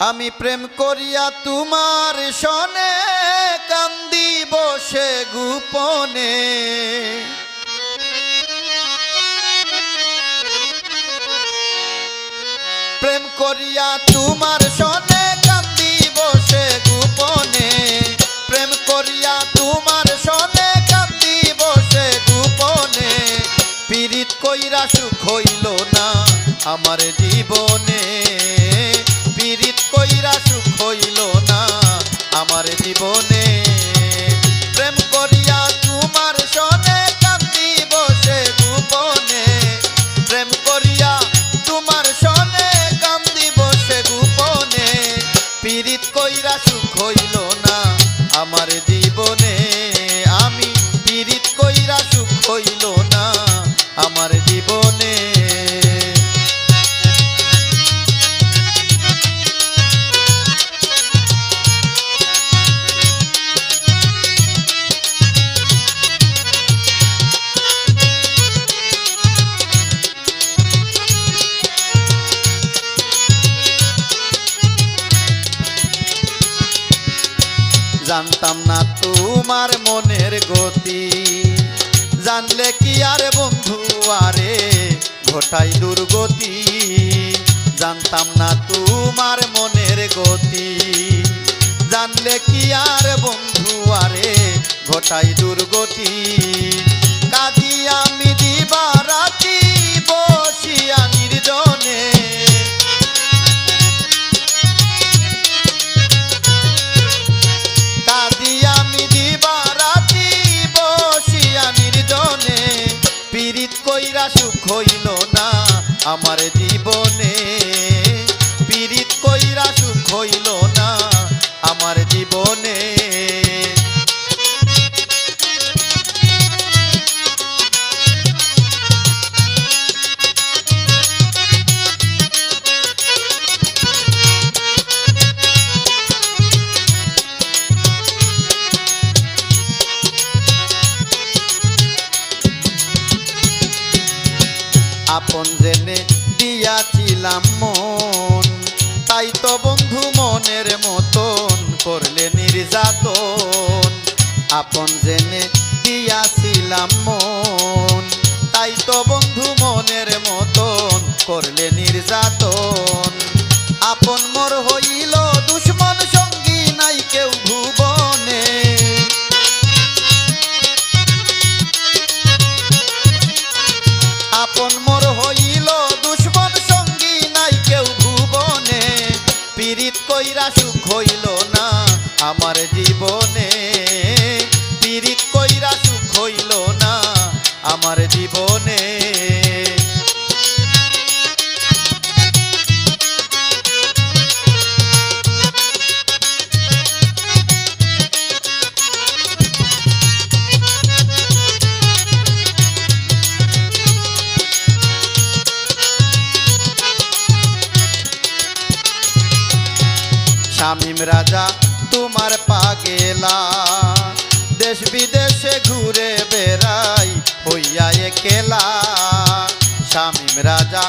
আমি প্রেম করিয়া তোমার সনে কান্দি বসে গোপনে। প্রেম করিয়া তোমার সনে কান্দি বসে গোপনে। প্রেম করিয়া তোমার সনে কান্দি বসে গোপনে। পীড়িত কইরা সুখ হইল না আমার জীবনে। কইরা সুখ হইল না আমার জীবনে। প্রেম করিয়া তোমার সনে কান্দি বসে গোপনে। প্রেম করিয়া তোমার সনে কান্দি বসে গোপনে। পীড়িত কইরা সুখ হইল না আমার জীবনে। আমি পীড়িত কইরা সুখ হইল না আমার জানতাম না তোমার মনের গতি। জানলে কি আর বন্ধু, আরে ঘটাই দুর্গতি। জানতাম না তোমার মনের গতি। জানলে কি আর বন্ধু, আরে ঘটাই দুর্গতি। কাজী আমার জীবনে পীড়িত কইরা সুখ হইল না। আমার জীবনে আপন জেনে দিয়াছিলাম মন। তাই তো বন্ধু মনের মতন করলে নির্যাতন। আপন জেনে দিয়াছিলাম মন। তাই তো বন্ধু মনের মতন করলে নির্যাতন। আপন কইরা সুখ হইল না আমার জীবনে। পীড়িত কইরা সুখ হইল না আমার জীবনে। রাজা তোমার পাগেলা। দেশ বিদেশে ঘুরে বেড়াই হইয়া একেলা। শামিম রাজা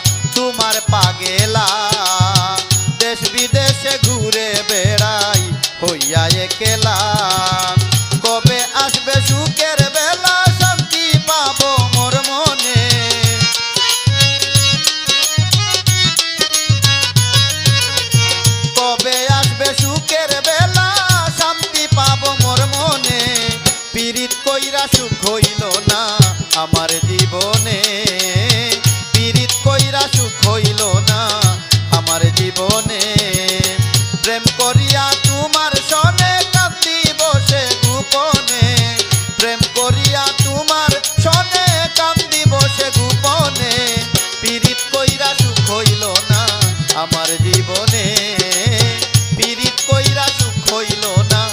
আমার জীবনে পীড়িত কইরা সুখ হইল না।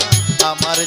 আমার